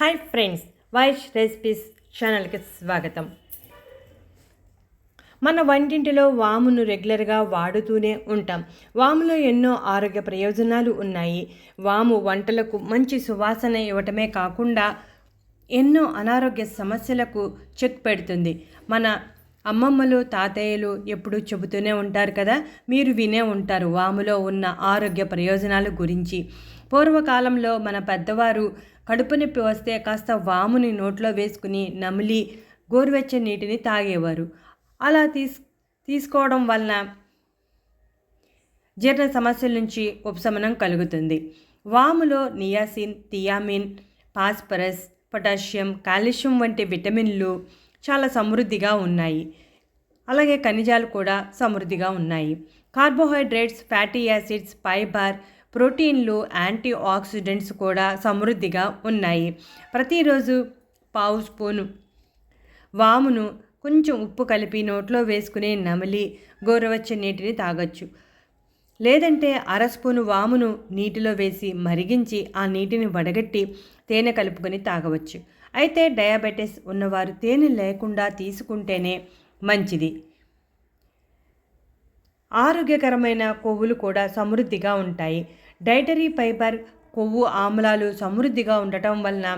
Hi friends Vaish recipes ఛానల్కి స్వాగతం. మన వంటింటిలో వామును రెగ్యులర్గా వాడుతూనే ఉంటాం. వాములో ఎన్నో ఆరోగ్య ప్రయోజనాలు ఉన్నాయి. వాము వంటలకు మంచి సువాసన ఇవ్వటమే కాకుండా ఎన్నో అనారోగ్య సమస్యలకు చెక్ పెడుతుంది. మన అమ్మమ్మలు తాతయ్యలు ఎప్పుడూ చెబుతూనే ఉంటారు కదా మీరు వినే ఉంటారు వాములో ఉన్న ఆరోగ్య ప్రయోజనాల గురించి. పూర్వకాలంలో మన పెద్దవారు కడుపు నొప్పి వస్తే కాస్త వాముని నోట్లో వేసుకుని నమిలి గోరువెచ్చని నీటిని తాగేవారు. అలా తీస్ తీసుకోవడం వలన జీర్ణ సమస్యల నుంచి ఉపశమనం కలుగుతుంది. వాములో niacin thiamine phosphorus potassium calcium వంటి విటమిన్లు చాలా సమృద్ధిగా ఉన్నాయి. అలాగే ఖనిజాలు కూడా సమృద్ధిగా ఉన్నాయి. కార్బోహైడ్రేట్స్ ఫ్యాటీ యాసిడ్స్ ఫైబర్ ప్రోటీన్లు యాంటీ ఆక్సిడెంట్స్ కూడా సమృద్ధిగా ఉన్నాయి. ప్రతిరోజు పావు స్పూను వామును కొంచెం ఉప్పు కలిపి నోట్లో వేసుకుని నమిలి గోరువెచ్చని నీటిని తాగొచ్చు. లేదంటే అర స్పూను వామును నీటిలో వేసి మరిగించి ఆ నీటిని వడగట్టి తేనె కలుపుకొని తాగవచ్చు. అయితే డయాబెటీస్ ఉన్నవారు తేనె లేకుండా తీసుకుంటేనే మంచిది. ఆరోగ్యకరమైన కొవ్వులు కూడా సమృద్ధిగా ఉంటాయి. డైటరీ ఫైబర్ కొవ్వు ఆమ్లాలు సమృద్ధిగా ఉండటం వలన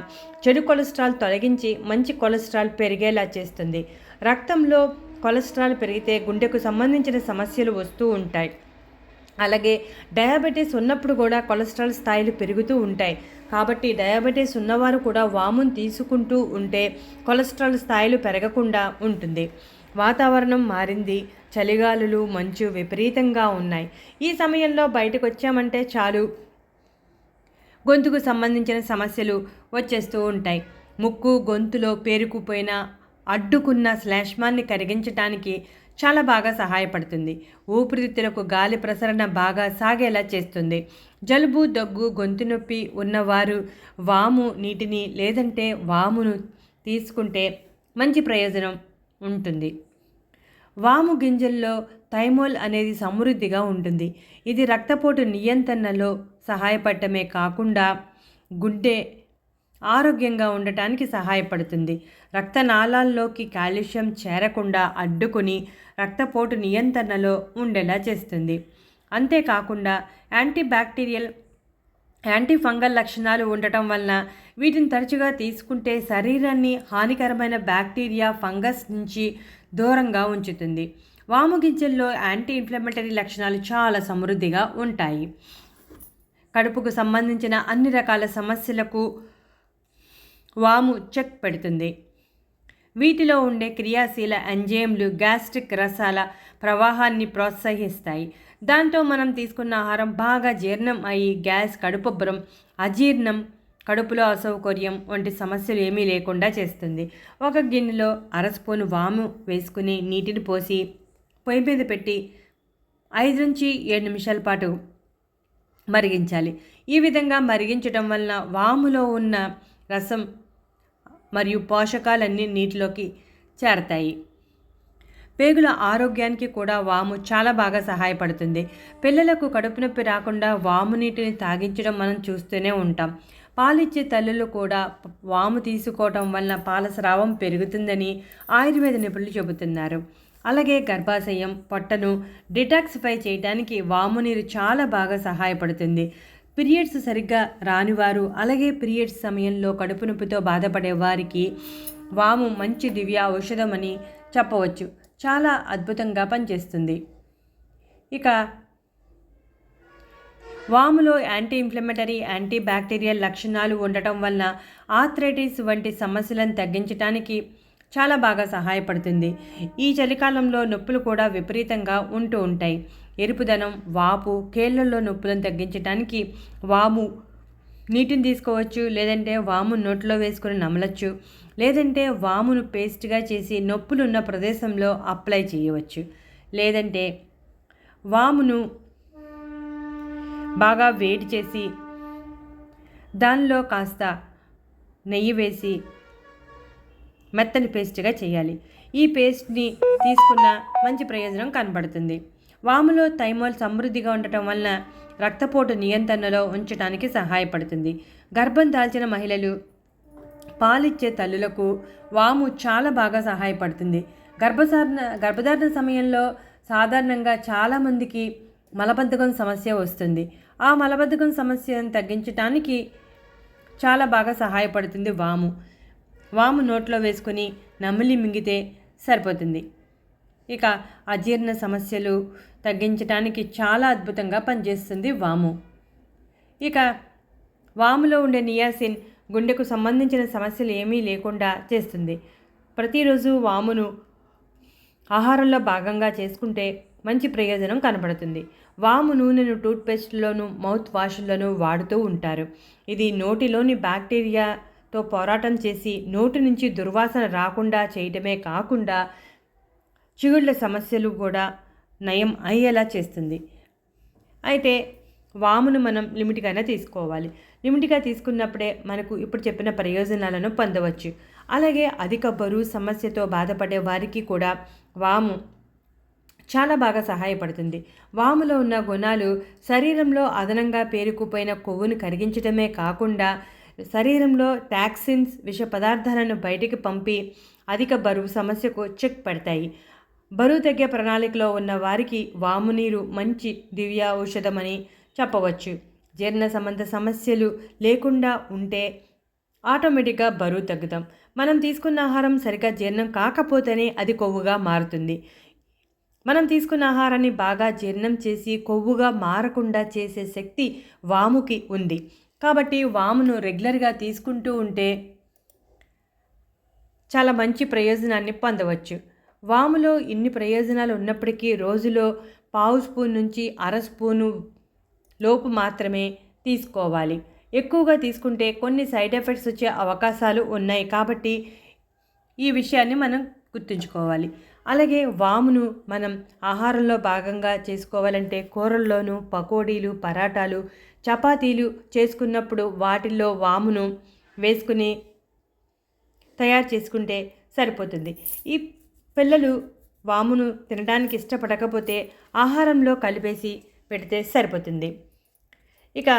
చెడు కొలెస్ట్రాల్ తొలగించి మంచి కొలెస్ట్రాల్ పెరిగేలా చేస్తుంది. రక్తంలో కొలెస్ట్రాల్ పెరిగితే గుండెకు సంబంధించిన సమస్యలు వస్తూ ఉంటాయి. అలాగే డయాబెటీస్ ఉన్నప్పుడు కూడా కొలెస్ట్రాల్ స్థాయిలు పెరుగుతూ ఉంటాయి. కాబట్టి డయాబెటీస్ ఉన్నవారు కూడా వామును తీసుకుంటూ ఉంటే కొలెస్ట్రాల్ స్థాయిలు పెరగకుండా ఉంటుంది. వాతావరణం మారింది. చలిగాలులు మంచు విపరీతంగా ఉన్నాయి. ఈ సమయంలో బయటకు వచ్చామంటే చాలు. గొంతుకు సంబంధించిన సమస్యలు వచ్చేస్తూ ఉంటాయి. ముక్కు గొంతులో పేరుకుపోయిన అడ్డుకున్న శ్లేష్మాన్ని కరిగించటానికి చాలా బాగా సహాయపడుతుంది. ఊపిరితిత్తులకు గాలి ప్రసరణ బాగా సాగేలా చేస్తుంది. జలుబు దగ్గు గొంతు నొప్పి ఉన్నవారు వాము నీటిని లేదంటే వామును తీసుకుంటే మంచి ప్రయోజనం. ఉంటుంది. వాము గింజల్లో థైమోల్ అనేది సమృద్ధిగా ఉంటుంది. ఇది రక్తపోటు నియంత్రణలో సహాయపడటమే కాకుండా గుండె ఆరోగ్యంగా ఉండటానికి సహాయపడుతుంది. రక్తనాళాల్లోకి కాల్షియం చేరకుండా అడ్డుకుని రక్తపోటు నియంత్రణలో ఉండేలా చేస్తుంది. అంతేకాకుండా యాంటీబ్యాక్టీరియల్ యాంటీ ఫంగల్ లక్షణాలు ఉండటం వలన వీటిని తరచుగా తీసుకుంటే శరీరాన్ని హానికరమైన బ్యాక్టీరియా ఫంగస్ నుంచి దూరంగా ఉంచుతుంది. వాము గింజల్లో యాంటీ ఇన్ఫ్లమేటరీ లక్షణాలు చాలా సమృద్ధిగా ఉంటాయి. కడుపుకు సంబంధించిన అన్ని రకాల సమస్యలకు వాము చెక్ పెడుతుంది. వీటిలో ఉండే క్రియాశీల ఎంజైమ్లు గ్యాస్ట్రిక్ రసాల ప్రవాహాన్ని ప్రోత్సహిస్తాయి. దాంతో మనం తీసుకున్న ఆహారం బాగా జీర్ణం అయ్యి గ్యాస్ కడుపుబ్బరం అజీర్ణం కడుపులో అసౌకర్యం వంటి సమస్యలు ఏమీ లేకుండా చేస్తుంది. ఒక గిన్నెలో అరస్పూను వాము వేసుకుని నీటిని పోసి పొయ్యి మీద పెట్టి ఐదు నుంచి ఏడు నిమిషాల పాటు మరిగించాలి. ఈ విధంగా మరిగించడం వలన వాములో ఉన్న రసం మరియు పోషకాలన్నీ నీటిలోకి చేరతాయి. పేగుల ఆరోగ్యానికి కూడా వాము చాలా బాగా సహాయపడుతుంది. పిల్లలకు కడుపు నొప్పి రాకుండా వాము నీటిని తాగించడం మనం చూస్తూనే ఉంటాం. పాలిచ్చే తల్లులు కూడా వాము తీసుకోవటం వలన పాల స్రావం పెరుగుతుందని ఆయుర్వేద నిపుణులు చెబుతున్నారు. అలాగే గర్భాశయం పొట్టను డిటాక్సిఫై చేయడానికి వాము నీరు చాలా బాగా సహాయపడుతుంది. పీరియడ్స్ సరిగ్గా రానివారు అలాగే పీరియడ్స్ సమయంలో కడుపు నొప్పితో బాధపడే వారికి వాము మంచి దివ్య ఔషధం అని చెప్పవచ్చు. చాలా అద్భుతంగా పనిచేస్తుంది. ఇక వాములో యాంటీ ఇన్ఫ్లమేటరీ యాంటీ బ్యాక్టీరియల్ లక్షణాలు ఉండటం వలన ఆథ్రైటిస్ వంటి సమస్యలను తగ్గించడానికి చాలా బాగా సహాయపడుతుంది. ఈ చలికాలంలో నొప్పులు కూడా విపరీతంగా ఉంటూ ఉంటాయి. ఎరుపుదనం వాపు కేళ్ళలో నొప్పులను తగ్గించడానికి వాము నీటిని తీసుకోవచ్చు లేదంటే వాము నోట్లో వేసుకొని నమలచ్చు లేదంటే వామును పేస్ట్గా చేసి నొప్పులు ఉన్న ప్రదేశంలో అప్లై చేయవచ్చు. లేదంటే వామును బాగా వేడి చేసి దానిలో కాస్త నెయ్యి వేసి మెత్తని పేస్ట్గా చేయాలి. ఈ పేస్ట్ని తీసుకున్న మంచి ప్రయోజనం కనబడుతుంది. వాములో థైమోల్ సమృద్ధిగా ఉండటం వలన రక్తపోటు నియంత్రణలో ఉంచడానికి సహాయపడుతుంది. గర్భం దాల్చిన మహిళలు పాలిచ్చే తల్లులకు వాము చాలా బాగా సహాయపడుతుంది. గర్భసారణ గర్భధారణ సమయంలో సాధారణంగా చాలామందికి మలబద్ధకం సమస్య వస్తుంది. ఆ మలబద్ధకం సమస్యను తగ్గించడానికి చాలా బాగా సహాయపడుతుంది వాము. వాము నోట్లో వేసుకుని నమిలి మింగితే సరిపోతుంది. ఇక అజీర్ణ సమస్యలు తగ్గించడానికి చాలా అద్భుతంగా పనిచేస్తుంది వాము. ఇక వాములో ఉండే నియాసిన్ గుండెకు సంబంధించిన సమస్యలు ఏమీ లేకుండా చేస్తుంది. ప్రతిరోజు వామును ఆహారంలో భాగంగా చేసుకుంటే మంచి ప్రయోజనం కనబడుతుంది. వాము నూనెను టూత్పేస్ట్లోను మౌత్ వాష్లోను వాడుతూ ఉంటారు. ఇది నోటిలోని బ్యాక్టీరియాతో పోరాటం చేసి నోటి నుంచి దుర్వాసన రాకుండా చేయటమే కాకుండా చిగుళ్ళ సమస్యలు కూడా నయం అయ్యేలా చేస్తుంది. అయితే వామును మనం లిమిట్గానే తీసుకోవాలి. లిమిట్గా తీసుకున్నప్పుడే మనకు ఇప్పుడు చెప్పిన ప్రయోజనాలను పొందవచ్చు. అలాగే అధిక బరువు సమస్యతో బాధపడే వారికి కూడా వాము చాలా బాగా సహాయపడుతుంది. వాములో ఉన్న గుణాలు శరీరంలో అదనంగా పేరుకుపోయిన కొవ్వును కరిగించడమే కాకుండా శరీరంలో టాక్సిన్స్ విష పదార్థాలను బయటికి పంపి అధిక బరువు సమస్యకు చెక్ పెడతాయి. బరువు తగ్గే ప్రణాళికలో ఉన్న వారికి వాము నీరు మంచి దివ్య ఔషధమని చెప్పవచ్చు. జీర్ణ సంబంధ సమస్యలు లేకుండా ఉంటే ఆటోమేటిక్గా బరువు తగ్గుతాం. మనం తీసుకున్న ఆహారం సరిగ్గా జీర్ణం కాకపోతేనే అది కొవ్వుగా మారుతుంది. మనం తీసుకున్న ఆహారాన్ని బాగా జీర్ణం చేసి కొవ్వుగా మారకుండా చేసే శక్తి వాముకి ఉంది. కాబట్టి వామును రెగ్యులర్గా తీసుకుంటూ ఉంటే చాలా మంచి ప్రయోజనాన్ని పొందవచ్చు. వాములో ఇన్ని ప్రయోజనాలు ఉన్నప్పటికీ రోజులో పావు స్పూన్ నుంచి అర స్పూను లోపు మాత్రమే తీసుకోవాలి. ఎక్కువగా తీసుకుంటే కొన్ని సైడ్ ఎఫెక్ట్స్ వచ్చే అవకాశాలు ఉన్నాయి కాబట్టి ఈ విషయాన్ని మనం గుర్తుంచుకోవాలి. అలాగే వామును మనం ఆహారంలో భాగంగా చేసుకోవాలంటే కూరల్లోనూ పకోడీలు పరాటాలు చపాతీలు చేసుకున్నప్పుడు వాటిల్లో వామును వేసుకుని తయారు చేసుకుంటే సరిపోతుంది. ఈ పిల్లలు వామును తినడానికి ఇష్టపడకపోతే ఆహారంలో కలిపేసి పెడితే సరిపోతుంది. ఇక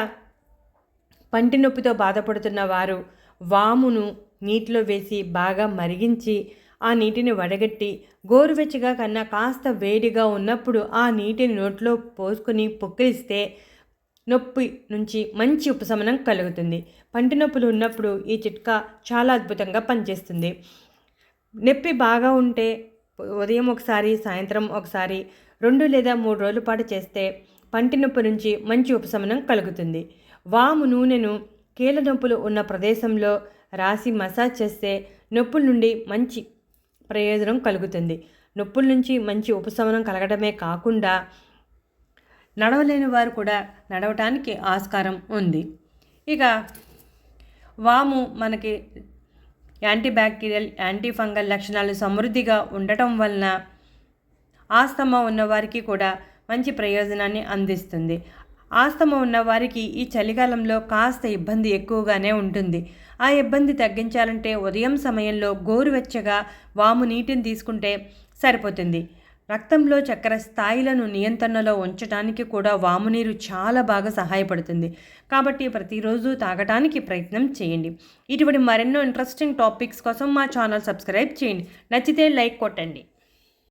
పంటి నొప్పితో బాధపడుతున్న వారు వామును నీటిలో వేసి బాగా మరిగించి ఆ నీటిని వడగట్టి గోరువెచ్చగా కన్నా కాస్త వేడిగా ఉన్నప్పుడు ఆ నీటిని నోట్లో పోసుకొని పొక్కిలిస్తే నొప్పి నుంచి మంచి ఉపశమనం కలుగుతుంది. పంటి నొప్పులు ఉన్నప్పుడు ఈ చిట్కా చాలా అద్భుతంగా పనిచేస్తుంది. నొప్పి బాగా ఉంటే ఉదయం ఒకసారి సాయంత్రం ఒకసారి రెండు లేదా మూడు రోజుల పాటు చేస్తే పంటి నొప్పి నుంచి మంచి ఉపశమనం కలుగుతుంది. వాము నూనెను కీళ్ళ నొప్పులు ఉన్న ప్రదేశంలో రాసి మసాజ్ చేస్తే నొప్పుల నుండి మంచి ప్రయోజనం కలుగుతుంది. నొప్పుల నుంచి మంచి ఉపశమనం కలగడమే కాకుండా నడవలేని వారు కూడా నడవటానికి ఆస్కారం ఉంది. ఇక వాము మనకి యాంటీబ్యాక్టీరియల్ యాంటీ ఫంగల్ లక్షణాలు సమృద్ధిగా ఉండటం వలన ఆస్తమా ఉన్నవారికి కూడా మంచి ప్రయోజనాన్ని అందిస్తుంది. ఆస్తమా ఉన్నవారికి ఈ చలికాలంలో కాస్త ఇబ్బంది ఎక్కువగానే ఉంటుంది. ఆ ఇబ్బంది తగ్గించాలంటే ఉదయం సమయంలో గోరువెచ్చగా వాము నీటిని తీసుకుంటే సరిపోతుంది. రక్తంలో చక్కెర స్థాయిలను నియంత్రణలో ఉంచడానికి కూడా వాము నీరు చాలా బాగా సహాయపడుతుంది. కాబట్టి ప్రతిరోజు తాగటానికి ప్రయత్నం చేయండి. ఇటువంటి మరెన్నో ఇంట్రెస్టింగ్ టాపిక్స్ కోసం మా ఛానల్ సబ్స్క్రైబ్ చేయండి. నచ్చితే లైక్ కొట్టండి.